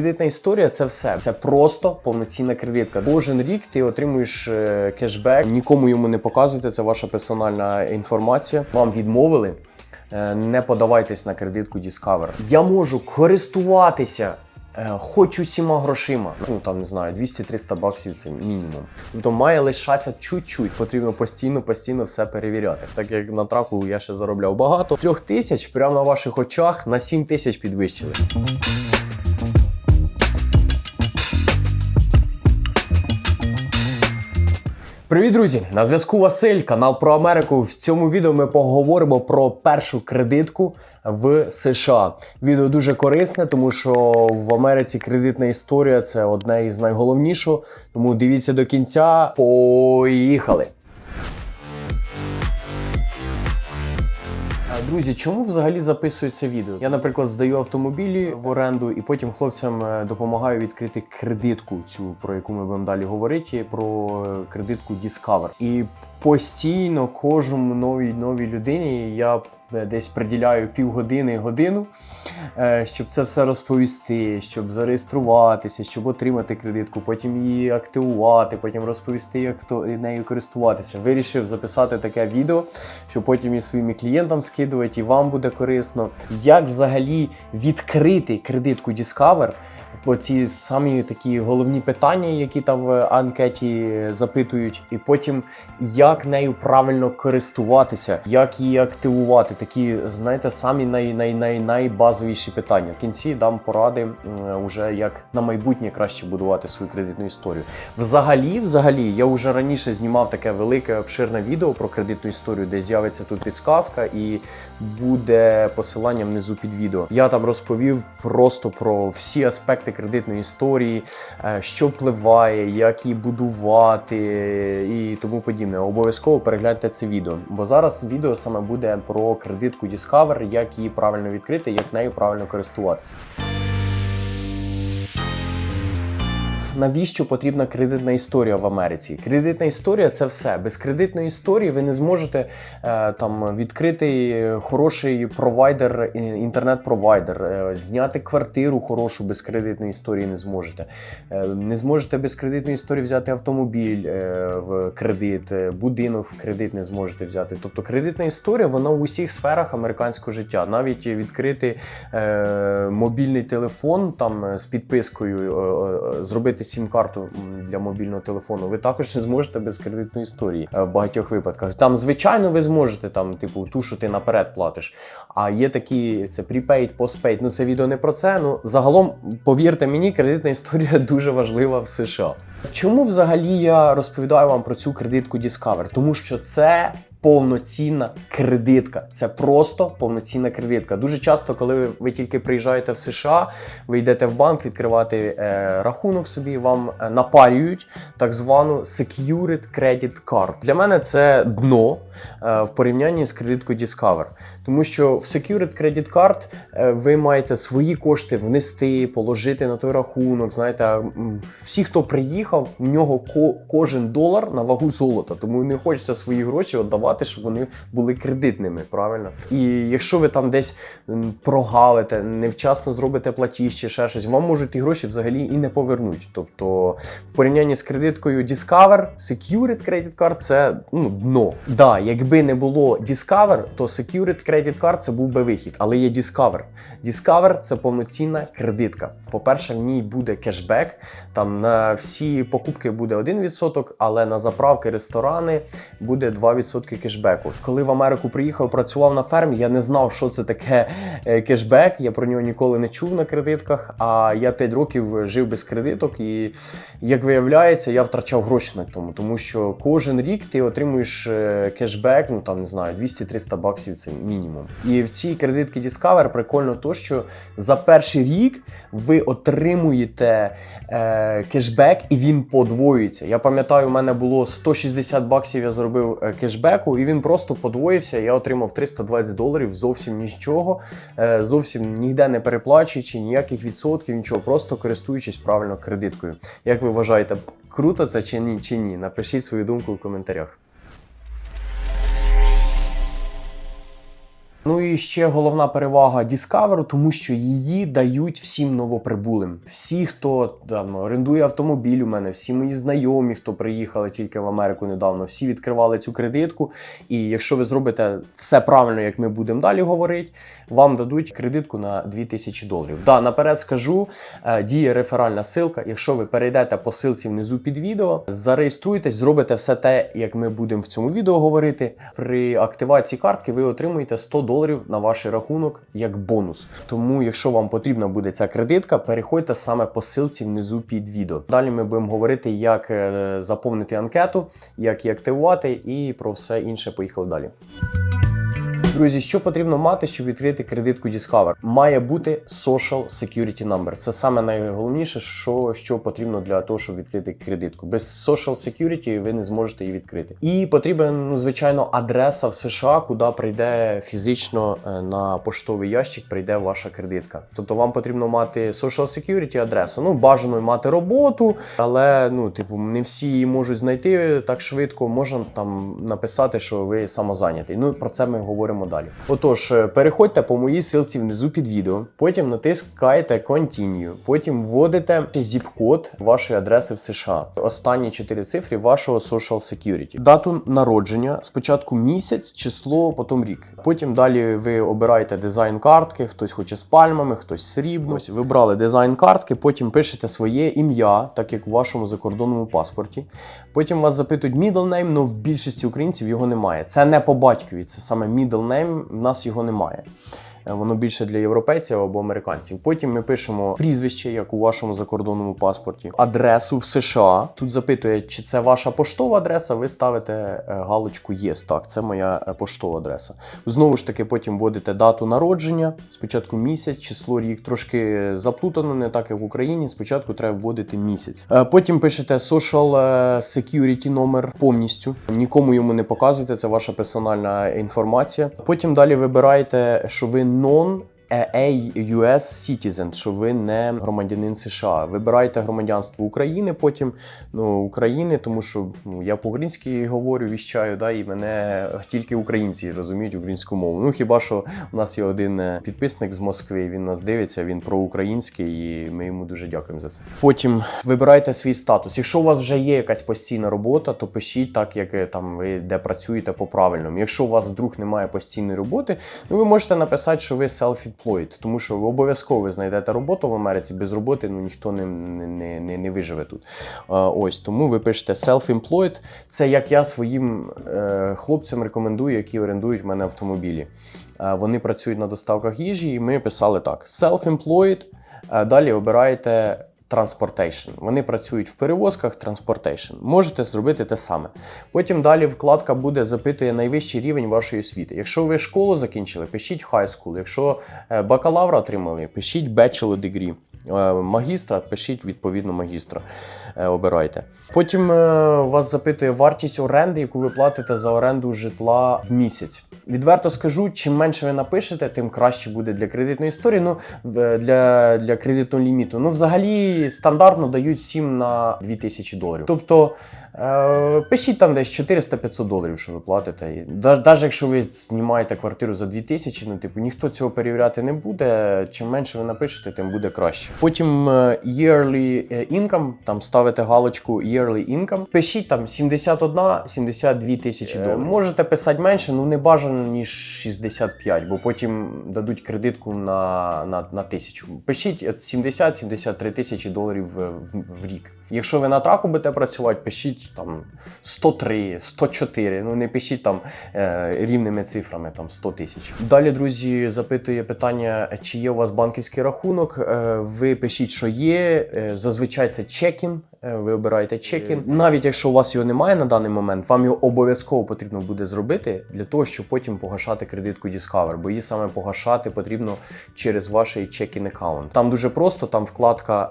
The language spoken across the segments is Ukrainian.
Кредитна історія це все. Це просто повноцінна кредитка. Кожен рік ти отримуєш е, кешбек. Нікому йому не показуйте. Це ваша персональна інформація. Вам відмовили. е, Не подавайтесь на кредитку Discover. Я можу користуватися е, хоч усіма грошима. Ну там не знаю, 200-300 баксів це мінімум. Тобто має лишатися чуть-чуть. Потрібно постійно, постійно все перевіряти. Так як на траку я ще заробляв багато. Трьох тисяч прямо на ваших очах на 7 тисяч підвищили. Привіт, друзі! На зв'язку Василь, канал про Америку. В цьому відео ми поговоримо про першу кредитку в США. Відео дуже корисне, тому що в Америці кредитна історія це одне із найголовнішого. Тому дивіться до кінця. Поїхали! Друзі, чому взагалі записується відео? Я, наприклад, здаю автомобілі в оренду і потім хлопцям е, допомагаю відкрити кредитку, цю про яку ми будемо далі говорити, про е, кредитку Discover. І постійно кожному новій новій людині я е, десь приділяю півгодини годину, е, щоб це все розповісти, щоб зареєструватися, щоб отримати кредитку, потім її активувати, потім розповісти, як то нею користуватися. Вирішив записати таке відео, щоб потім і своїм клієнтам скидувати, і вам буде корисно. Як взагалі відкрити кредитку Discover? Оці самі такі головні питання, які там в анкеті запитують, і потім як нею правильно користуватися, як її активувати. Такі, знаєте, самі най, най, най, найбазовіші питання. В кінці дам поради уже як на майбутнє краще будувати свою кредитну історію. Взагалі, взагалі, я вже раніше знімав таке велике обширне відео про кредитну історію, де з'явиться тут підсказка і буде посилання внизу під відео. Я там розповів просто про всі аспекти кредитної історії, е, що впливає, як її будувати і тому подібне. Обов'язково перегляньте це відео, бо зараз відео саме буде про кредитку Discover, як її правильно відкрити, як нею правильно користуватися. Навіщо потрібна кредитна історія в Америці? Кредитна історія це все. Без кредитної історії ви не зможете е, там відкрити хороший провайдер, інтернет-провайдер, е, зняти квартиру хорошу без кредитної історії не зможете. Е, не зможете без кредитної історії взяти автомобіль в кредит, будинок в кредит не зможете взяти. Тобто кредитна історія вона в усіх сферах американського життя. Навіть відкрити мобільний телефон там з підпискою, зробити сім-карту для мобільного телефону. Ви також не зможете без кредитної історії е, в багатьох випадках. Там, звичайно, ви зможете там, типу, ту, що ти наперед платиш. А є такі це prepaid, postpaid. Ну це відео не про це. Ну загалом, повірте мені, кредитна історія дуже важлива в США. Чому взагалі я розповідаю вам про цю кредитку Discover? Тому що це повноцінна кредитка. Це просто повноцінна кредитка. Дуже часто, коли ви, ви тільки приїжджаєте в США, ви йдете в банк відкривати е, рахунок собі, вам е, напарюють так звану Secured Credit Card. Для мене це дно е, в порівнянні з кредиткою Discover. Тому що в Secured Credit Card е, ви маєте свої кошти внести, положити на той рахунок. Знаєте, всі, хто приїхав, у нього ко- кожен долар на вагу золота. Тому не хочеться свої гроші віддавати, щоб вони були кредитними. Правильно? І якщо ви там десь м, прогавите, невчасно зробите платіж чи ще щось, вам можуть ті гроші взагалі і не повернуть. Тобто, в порівнянні з кредиткою Discover, Secured Credit Card це ну, дно. Да, якби не було Discover, то Secured Credit Card це був би вихід, але є Discover. Discover це повноцінна кредитка. По-перше, в ній буде кешбек. Там на всі покупки буде 1%, але на заправки, ресторани буде 2% кешбеку. Коли в Америку приїхав, працював на фермі, я не знав, що це таке е, кешбек. Я про нього ніколи не чув на кредитках. А я 5 років жив без кредиток, і як виявляється, я втрачав гроші на тому, тому що кожен рік ти отримуєш е, кешбек, ну там не знаю, 200-300 баксів це мінімум. І в цій кредитці Discover прикольно то, що за перший рік ви отримуєте е, кешбек і він подвоюється. Я пам'ятаю, у мене було 160 баксів, я зробив е, кешбеку, і він просто подвоївся. Я отримав 320 доларів, зовсім нічого, е, зовсім ніде не переплачуючи, ніяких відсотків, нічого, просто користуючись правильно кредиткою. Як ви вважаєте, круто це чи ні? Чи ні? Напишіть свою думку в коментарях. Ну і ще головна перевага Discover, тому що її дають всім новоприбулим. Всі, хто там орендує автомобіль у мене, всі мої знайомі, хто приїхали тільки в Америку недавно, всі відкривали цю кредитку. І якщо ви зробите все правильно, як ми будемо далі говорити, вам дадуть кредитку на 2000 доларів. Да, наперед скажу, е, діє реферальна ссылка. Якщо ви перейдете по ссылці внизу під відео, зареєструйтесь, зробите все те, як ми будемо в цьому відео говорити. При активації картки ви отримуєте 100 доларів на ваш рахунок як бонус. Тому, якщо вам потрібна буде ця кредитка, переходьте саме по ссылці внизу під відео. Далі ми будемо говорити, як е, заповнити анкету, як її активувати, і про все інше. Поїхали далі. Друзі, що потрібно мати, щоб відкрити кредитку Discover? Має бути Social Security Number. Це саме найголовніше, що, що потрібно для того, щоб відкрити кредитку. Без Social Security ви не зможете її відкрити. І потрібен, ну, звичайно, адреса в США, куди прийде фізично е, на поштовий ящик, прийде ваша кредитка. Тобто вам потрібно мати Social Security адресу. Ну, бажано мати роботу, але ну, типу, не всі її можуть знайти так швидко. Можна там написати, що ви самозайнятий. Ну про це ми говоримо далі. Отож, е, переходьте по моїй ссылці внизу під відео, потім натискаєте Continue, потім вводите зіп-код вашої адреси в США. Останні чотири цифри вашого Social Security. Дату народження, спочатку місяць, число, потім рік. Потім далі ви обираєте дизайн картки, хтось хоче з пальмами, хтось срібно. Ось вибрали дизайн картки, потім пишете своє ім'я, так як у вашому закордонному паспорті. Потім вас запитують middle name, але в більшості українців його немає. Це не по батькові, це саме middle name, в нас його немає. Е, Воно більше для європейців або американців. Потім ми пишемо прізвище, як у вашому закордонному паспорті, адресу в США. Тут запитує, чи це ваша поштова адреса. Ви ставите е, галочку ЄС. Так, це моя е, поштова адреса. Знову ж таки, потім вводите дату народження. Спочатку місяць, число, рік трошки заплутано, не так як в Україні. Спочатку треба вводити місяць. Потім пишете social security номер повністю. Нікому йому не показуйте, це ваша персональна інформація. Потім далі вибираєте, що ви non a US citizen, що ви не громадянин США. Вибираєте громадянство України, потім ну, України, тому що ну, я по-українськи говорю, віщаю, да, і мене тільки українці розуміють українську мову. Ну хіба що у нас є один е, підписник з Москви, він нас дивиться, він проукраїнський, і ми йому дуже дякуємо за це. Потім вибирайте свій статус. Якщо у вас вже є якась постійна робота, то пишіть так, як е, там ви де працюєте по правильному. Якщо у вас вдруг немає постійної роботи, ну ви можете написати, що ви self-employed, тому що ви обов'язково знайдете роботу в Америці. Без роботи ну ніхто не, не, не, не виживе тут. Ось тому ви пишете self-employed. Це як я своїм е, хлопцям рекомендую, які орендують в мене автомобілі. Вони працюють на доставках їжі, і ми писали так: self-employed. Далі обираєте Transportation. Вони працюють в перевозках Transportation. Можете зробити те саме. Потім далі вкладка буде запитує найвищий рівень вашої освіти. Якщо ви школу закінчили, пишіть high school. Якщо е, бакалавра отримали, пишіть bachelor degree. Е, Магістра, пишіть відповідно магістра. Е, Обирайте. Потім е, вас запитує вартість оренди, яку ви платите за оренду житла в місяць. Відверто скажу, чим менше ви напишете, тим краще буде для кредитної історії. Ну для, для кредитного ліміту. Ну, взагалі, стандартно дають всім на 2000 доларів. Тобто е, пишіть там десь 400-500 доларів, що ви платите. Навіть якщо ви знімаєте квартиру за 2000, ну типу ніхто цього перевіряти не буде. Чим менше ви напишете, тим буде краще. Потім е, yearly е, income, там ставите галочку yearly income. Пишіть там 71-72 тисячі доларів. Можете писати менше, ну не бажано ніж 65, бо потім дадуть кредитку на, на, на тисячу. Пишіть от 70-73 тисячі доларів в, в, в рік. Якщо ви на траку будете працювати, пишіть там 103, 104. Ну не пишіть там е, рівними цифрами, там 100 тисяч. Далі, друзі, запитує питання, чи є у вас банківський рахунок. Е, ви пишіть, що є. Е, зазвичай це чекін. Е, Ви обираєте чекін. Навіть якщо у вас його немає на даний момент, вам його обов'язково потрібно буде зробити для того, щоб потім погашати кредитку Discover, бо її саме погашати потрібно через ваш чекін аккаунт. Там дуже просто, там вкладка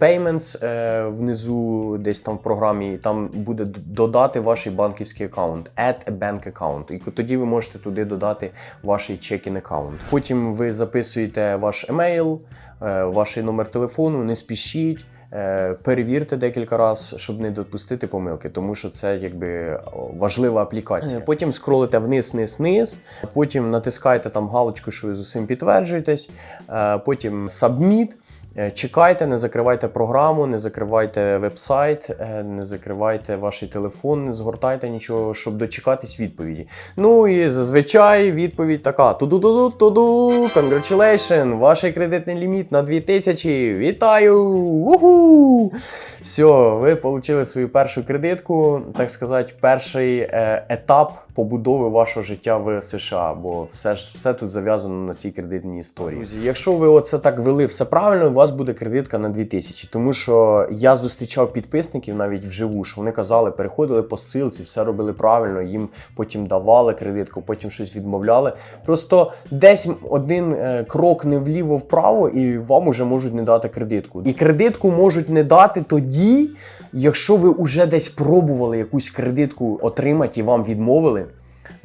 е, Payments е, внизу, десь там в програмі, там буде додати ваш банківський аккаунт, Add a bank account. І тоді ви можете туди додати ваш чекін аккаунт. Потім ви записуєте ваш емейл, е, ваш номер телефону, не спішіть. е, перевірте декілька разів, щоб не допустити помилки, тому що це якби важлива аплікація. Потім скролите вниз, вниз, вниз, потім натискаєте там галочку, що ви з усім підтверджуєтесь, е, потім Submit. Е, Чекайте, не закривайте програму, не закривайте веб-сайт, е, не закривайте ваш телефон, не згортайте нічого, щоб дочекатись відповіді. Ну і зазвичай відповідь така: туду-туду-туду, congratulations, ваш кредитний ліміт на 2000, вітаю! Уху! Все, ви отримали свою першу кредитку, так сказати, перший е, етап побудови вашого життя в США, бо все ж все тут зав'язано на цій кредитній історії. Друзі, якщо ви оце так вели все правильно, вас буде кредитка на 2000. Тому що я зустрічав підписників навіть вживу, що вони казали, переходили по ссилці, все робили правильно, їм потім давали кредитку, потім щось відмовляли. Просто десь один е, крок не вліво-вправо, і вам уже можуть не дати кредитку. І кредитку можуть не дати тоді, якщо ви вже десь пробували якусь кредитку отримати і вам відмовили.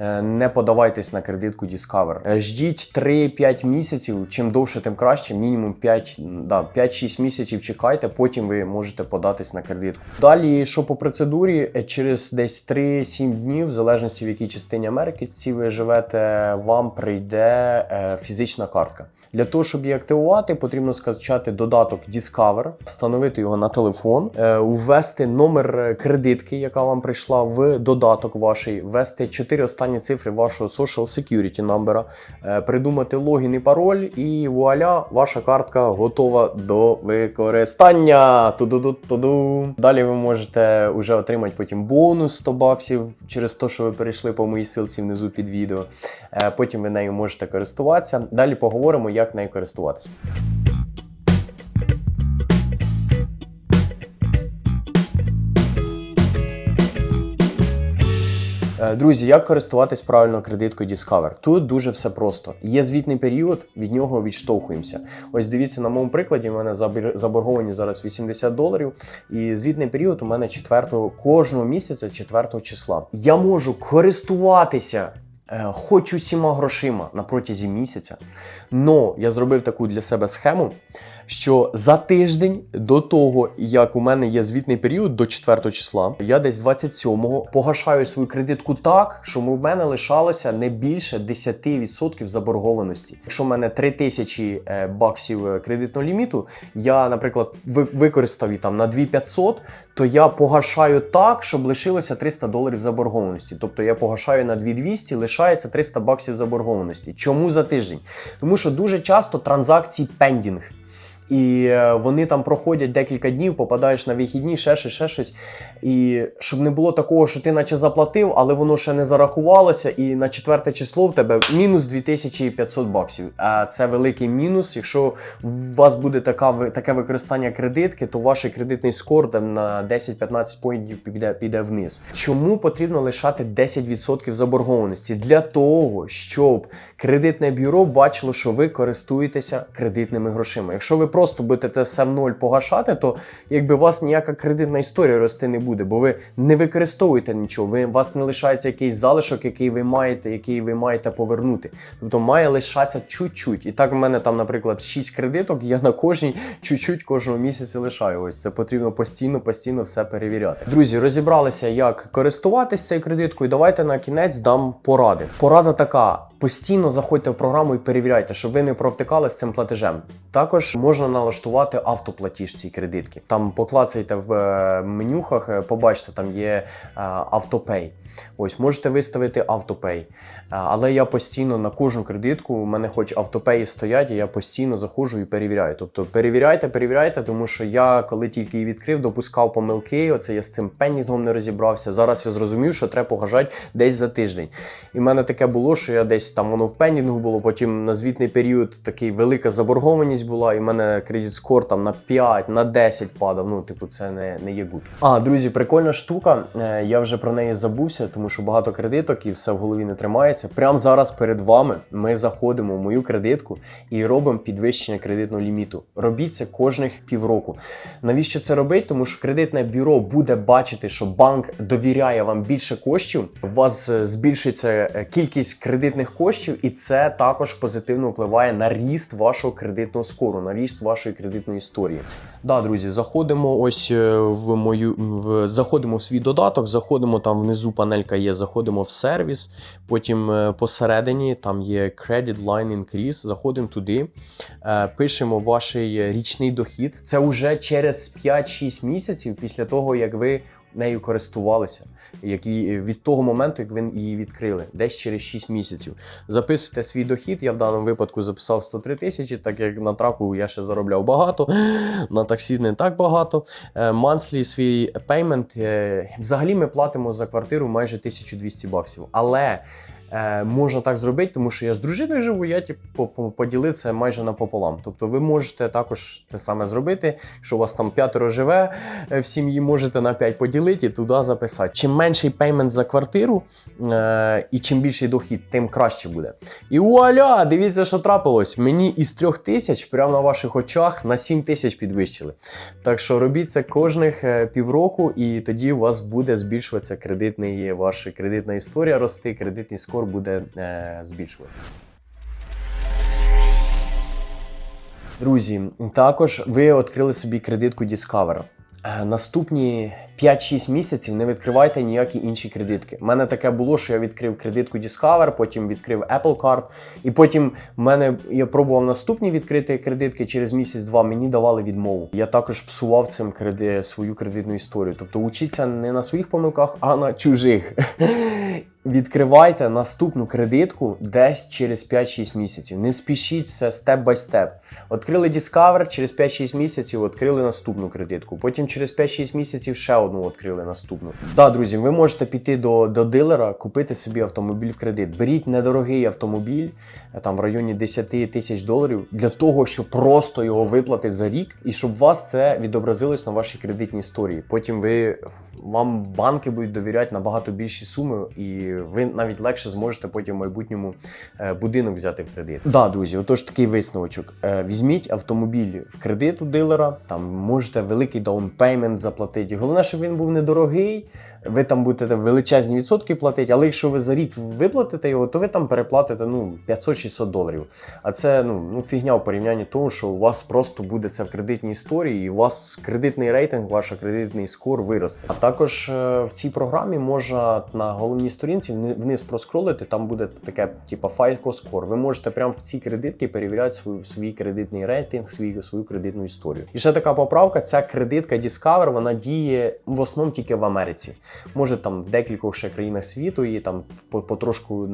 Е, Не подавайтесь на кредитку Discover. Е, Ждіть 3-5 місяців. Чим довше, тим краще. Мінімум 5, да, 5-6 місяців чекайте, потім ви можете податись на кредитку. Далі, що по процедурі, е, через десь 3-7 днів, в залежності в якій частині Америки ці ви живете, вам прийде фізична картка. Для того, щоб її активувати, потрібно скачати додаток Discover, встановити його на телефон, ввести номер кредитки, яка вам прийшла в додаток вашій, ввести 4 останні цифри вашого social security номера, е, придумати логін і пароль, і вуаля, ваша картка готова до використання. Туду-ду-туду. Далі ви можете вже отримати потім бонус 100 баксів через те, що ви перейшли по моїй силці внизу під відео. Е, Потім ви нею можете користуватися. Далі поговоримо, як нею користуватися. Друзі, як користуватись правильно кредиткою Discover? Тут дуже все просто. Є звітний період, від нього відштовхуємося. Ось дивіться на моєму прикладі. У мене заборговані зараз 80 доларів, і звітний період у мене 4 кожного місяця, 4 числа. Я можу користуватися. е, Хоч усіма грошима на протязі місяця. Но я зробив таку для себе схему, що за тиждень до того, як у мене є звітний період до 4 числа, я десь 27-го погашаю свою кредитку так, що в мене лишалося не більше 10% заборгованості. Якщо в мене 3000 е, баксів е, кредитного ліміту, я, наприклад, ви- використав її там на 2500, то я погашаю так, щоб лишилося 300 доларів заборгованості. Тобто я погашаю на 2200, лишається 300 баксів заборгованості. Чому за тиждень? Тому що дуже часто транзакції пендінг. І е, вони там проходять декілька днів, попадаєш на вихідні, ще щось, ще щось. І щоб не було такого, що ти наче заплатив, але воно ще не зарахувалося, і на четверте число в тебе мінус 2500 баксів. А це великий мінус. Якщо у вас буде така, таке використання кредитки, то ваш кредитний скор там на 10-15 поінтів піде, піде вниз. Чому потрібно лишати 10% заборгованості? Для того, щоб кредитне бюро бачило, що ви користуєтеся кредитними грошима. Якщо ви просто будете те все в ноль погашати, то якби у вас ніяка кредитна історія рости не буде, бо ви не використовуєте нічого. Ви у вас не лишається якийсь залишок, який ви маєте, який ви маєте повернути. Тобто має лишатися чуть-чуть. І так в мене там, наприклад, 6 кредиток. Я на кожній чуть-чуть кожного місяця лишаю. Ось це потрібно постійно, постійно все перевіряти. Друзі, розібралися, як користуватися цією кредиткою. Давайте на кінець дам поради. Порада така. Постійно заходьте в програму і перевіряйте, щоб ви не провтикали з цим платежем. Також можна налаштувати автоплатіж цій кредитки. Там поклацайте в е, менюхах, е, побачите, там є е, автопей. Ось можете виставити автопей. Але я постійно на кожну кредитку, у мене хоч автопеї стоять, і я постійно заходжу і перевіряю. Тобто перевіряйте, перевіряйте, тому що я, коли тільки її відкрив, допускав помилки. Оце я з цим пенінгом не розібрався. Зараз я зрозумів, що треба погажати десь за тиждень. І в мене таке було, що я десь там воно в пенінгу було, потім на звітний період такий велика заборгованість була, і в мене кредит скор там на 5, на 10 падав. Ну, типу, це не, не є гуд. А, друзі, прикольна штука. Е, Я вже про неї забувся, тому що багато кредиток і все в голові не тримається. Прямо зараз перед вами ми заходимо в мою кредитку і робимо підвищення кредитного ліміту. Робіть це кожних півроку. Навіщо це робити? Тому що кредитне бюро буде бачити, що банк довіряє вам більше коштів. У вас е, збільшиться е, кількість кредитних коштів, і це також позитивно впливає на ріст вашого кредитного скору, на ріст вашої кредитної історії. Да, друзі, заходимо ось е, в мою в заходимо в свій додаток, заходимо там внизу панелька є, заходимо в сервіс. Потім е, посередині там є Credit Line Increase. Заходимо туди, е, пишемо ваш річний дохід. Це вже через 5-6 місяців після того, як ви нею користувалися, які від того моменту, як ви її відкрили, десь через 6 місяців. Записуйте свій дохід. Я в даному випадку записав 103 тисячі, так як на траку я ще заробляв багато, на таксі не так багато. Манслі свій пеймент. Взагалі ми платимо за квартиру майже 1200 баксів. Але Е, можна так зробити, тому що я з дружиною живу, я типу, поділив це майже напополам. Тобто ви можете також те саме зробити, що у вас там п'ятеро живе е, в сім'ї, можете на 5 поділити і туди записати. Чим менший пеймент за квартиру е, і чим більший дохід, тим краще буде. І вуаля! Дивіться, що трапилось. Мені із 3 тисяч прямо на ваших очах на 7 тисяч підвищили. Так що робіть це кожних е, півроку, і тоді у вас буде збільшуватися кредитний ваша кредитна історія рости, кредитний скор буде е, збільшуватися. Друзі, також ви відкрили собі кредитку Discover. Е, Наступні 5-6 місяців не відкривайте ніякі інші кредитки. У мене таке було, що я відкрив кредитку Discover, потім відкрив Apple Card, і потім мене я пробував наступні відкрити кредитки. Через місяць-два мені давали відмову. Я також псував цим креди, свою кредитну історію. Тобто учіться не на своїх помилках, а на чужих. Відкривайте наступну кредитку десь через 5-6 місяців. Не спішіть все степ бай степ. Відкрили Discover, через 5-6 місяців відкрили наступну кредитку. Потім через 5-6 місяців ще одну відкрили наступну. Да, друзі, ви можете піти до, до дилера, купити собі автомобіль в кредит. Беріть недорогий автомобіль, е, там в районі 10 тисяч доларів, для того, щоб просто його виплатити за рік, і щоб вас це відобразилось на вашій кредитній історії. Потім ви вам банки будуть довіряти набагато більші суми, і ви навіть легше зможете потім в майбутньому е, будинок взяти в кредит. Да, друзі, отож такий висновочок. Е, Візьміть автомобіль в кредит у дилера, там можете великий даунпеймент заплатити. Головне, щоб він був недорогий. Ви там будете величезні відсотки платити, але якщо ви за рік виплатите його, то ви там переплатите ну 500-600 доларів. А це ну, ну фігня в порівнянні того, що у вас просто буде це в кредитній історії, і у вас кредитний рейтинг, ваш кредитний скор виросте. А також е, в цій програмі можна на головній сторінці вни- вниз проскролити, там буде таке, FICO Score. Ви можете прямо в ці кредитки перевіряти свій, свій кредитний рейтинг, свій, свою кредитну історію. І ще така поправка: ця кредитка Discover, вона діє в основному тільки в Америці. Може там в декількох ще країнах світу її там по- потрошку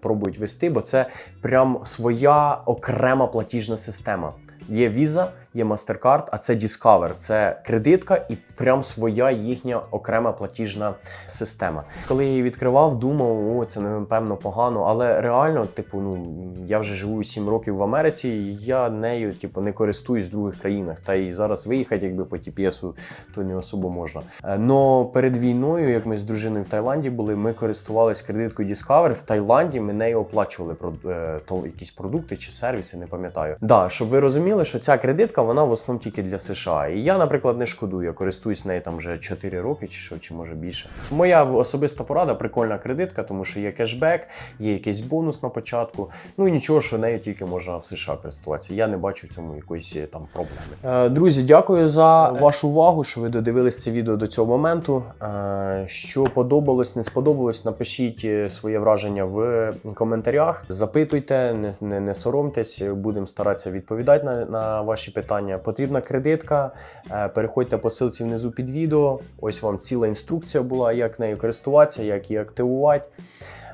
пробують вести, бо це прям своя окрема платіжна система. Є Visa, є MasterCard, а це Discover. Це кредитка і прям своя їхня окрема платіжна система. Коли я її відкривав, думав, о, це напевно погано, але реально, типу, ну я вже живу 7 років в Америці, я нею, типу, не користуюсь в других країнах. Та і зараз виїхати, якби по TPS, то не особо можна. Е, Но перед війною, як ми з дружиною в Таїланді були, ми користувалися кредиткою Discover. В Таїланді ми нею оплачували про е, якісь продукти чи сервіси, не пам'ятаю. Да, щоб ви розуміли, що ця кредитка вона в основному тільки для США. І я, наприклад, не шкодую. Я користуюсь нею там вже 4 роки, чи що, чи може більше. Моя особиста порада прикольна кредитка, тому що є кешбек, є якийсь бонус на початку. Ну і нічого, що нею тільки можна в США користуватися. Я не бачу в цьому якоїсь е, там проблеми. Е, друзі, дякую за вашу увагу, що ви додивились це відео до цього моменту. Е, що подобалось, не сподобалось, напишіть е, своє враження в коментарях. Запитуйте, не, не, не соромтесь, будемо старатися відповідати на, на ваші питання. Потрібна кредитка. е, Переходьте по ссылці внизу під відео. Ось вам ціла інструкція була, як нею користуватися, як її активувати.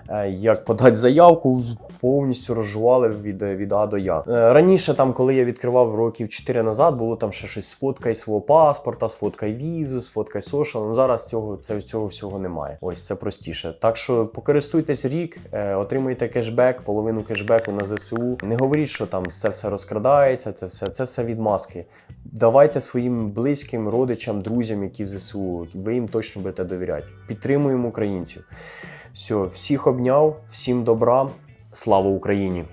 Е, Як подати заявку, повністю розжували від, від А до Я. Е, Раніше, там, коли я відкривав років 4 назад, було там ще щось сфоткай свого паспорта, сфоткай візу, сфоткай сошал. Ну зараз цього, це, цього всього немає. Ось це простіше. Так що покористуйтесь рік, е, отримуйте кешбек, половину кешбеку на ЗСУ. Не говоріть, що там це все розкрадається, це все, це все відмазки. Давайте своїм близьким, родичам, друзям, які в ЗСУ, ви їм точно будете довіряти. Підтримуємо українців. Все, всіх обняв, всім добра. Слава Україні!